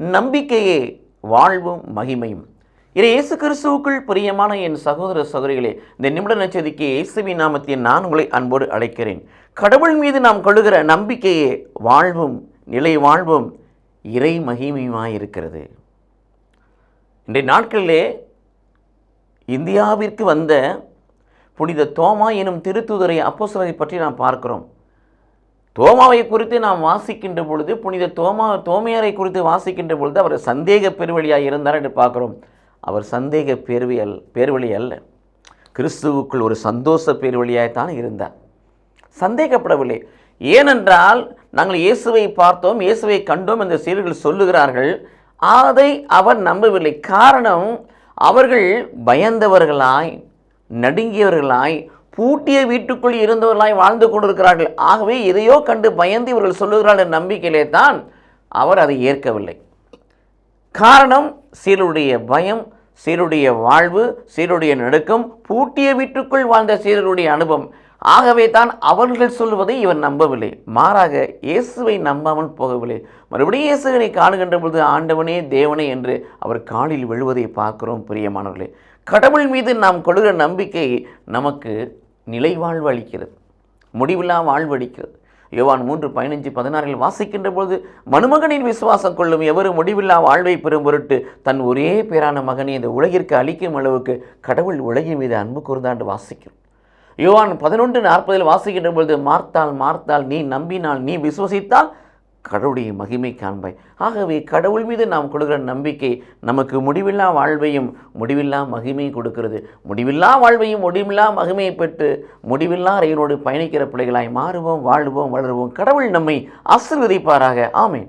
நம்பிக்கையே வாழ்வும் மகிமையும். இதை இயேசு கிறிஸ்துவுக்குள் பிரியமான என் சகோதர சகோதரிகளே இந்த நிமிட நச்சதிக்கு இயேசுவி நாமத்தில் நான் உங்களை அன்போடு அழைக்கிறேன். கடவுள் மீது நாம் கொள்ளுகிற நம்பிக்கையே வாழ்வும் நிலை வாழ்வும் இறை மகிமையுமாய் இருக்கிறது இன்றைய நாட்களிலே இந்தியாவிற்கு வந்த புனித தோமா எனும் திருத்துதரை அப்போஸ்தலரை பற்றி நாம் பார்க்கிறோம். தோமாவை குறித்து நாம் வாசிக்கின்ற பொழுது புனித தோமா தோமையாரை குறித்து வாசிக்கின்ற பொழுது அவர் சந்தேக பெருவழியாக இருந்தார் என்று பார்க்குறோம். அவர் சந்தேக பேர்வழி பேர்வழி அல்ல. கிறிஸ்துவுக்குள் ஒரு சந்தோஷ பேர்வழியாகத்தான் இருந்தார். சந்தேகப்படவில்லை. ஏனென்றால் நாங்கள் இயேசுவை பார்த்தோம் இயேசுவை கண்டோம் என்று சீரர்கள் சொல்லுகிறார்கள். அதை அவர் நம்பவில்லை. காரணம் அவர்கள் பயந்தவர்களாய் நடுங்கியவர்களாய் பூட்டிய வீட்டுக்குள் இருந்தவர்களாய் வாழ்ந்து கொண்டிருக்கிறார்கள். ஆகவே எதையோ கண்டு பயந்து இவர்கள் சொல்லுகிறார்கள் என்ற நம்பிக்கையிலே தான் அவர் அதை ஏற்கவில்லை. காரணம் சீருடைய பயம் சீருடைய வாழ்வு சீருடைய நடுக்கம் பூட்டிய வீட்டுக்குள் வாழ்ந்த சீரருடைய அனுபவம். ஆகவே தான் அவர்கள் சொல்வதை இவர் நம்பவில்லை. மாறாக இயேசுவை நம்பாமல் போகவில்லை. மறுபடியும் இயேசுவை காணுகின்ற பொழுது ஆண்டவனே தேவனே என்று அவர் காலில் விழுவதை பார்க்கிறோம் பிரியமானவர்களே. கடவுள் மீது நாம் கொள்கிற நம்பிக்கை நமக்கு நிலை வாழ்வு அளிக்கிறது. முடிவில்லா வாழ்வு அளிக்கிறது. யோவான் மூன்று பதினஞ்சு பதினாறில் வாசிக்கின்ற பொழுது மனுமகனின் விசுவாசம் கொள்ளும் எவரும் முடிவில்லா வாழ்வை பெறும் பொருட்டு தன் ஒரே பேரான மகனை இந்த உலகிற்கு அளிக்கும் அளவுக்கு கடவுள் உலகின் மீது அன்பு கூர்ந்தாண்டு வாசிக்கிறோம். யோவான் பதினொன்று நாற்பதில் வாசிக்கின்ற பொழுது மார்த்தால் மார்த்தால் நீ நம்பினால் நீ விசுவசித்தால் கடவுளுடைய மகிமை காண்பாய் ஆகவே கடவுள் மீது நாம் கொடுக்குற நம்பிக்கை நமக்கு முடிவில்லா வாழ்வையும் முடிவில்லா மகிமையும் கொடுக்கிறது. முடிவில்லா வாழ்வையும் முடிவில்லா மகிமையை பெற்று முடிவில்லா ரயிலோடு பயணிக்கிற பிள்ளைகளாய் மாறுவோம் வாழ்வோம் வளருவோம். கடவுள் நம்மை ஆசிர்வதிப்பாராக. ஆமேன்.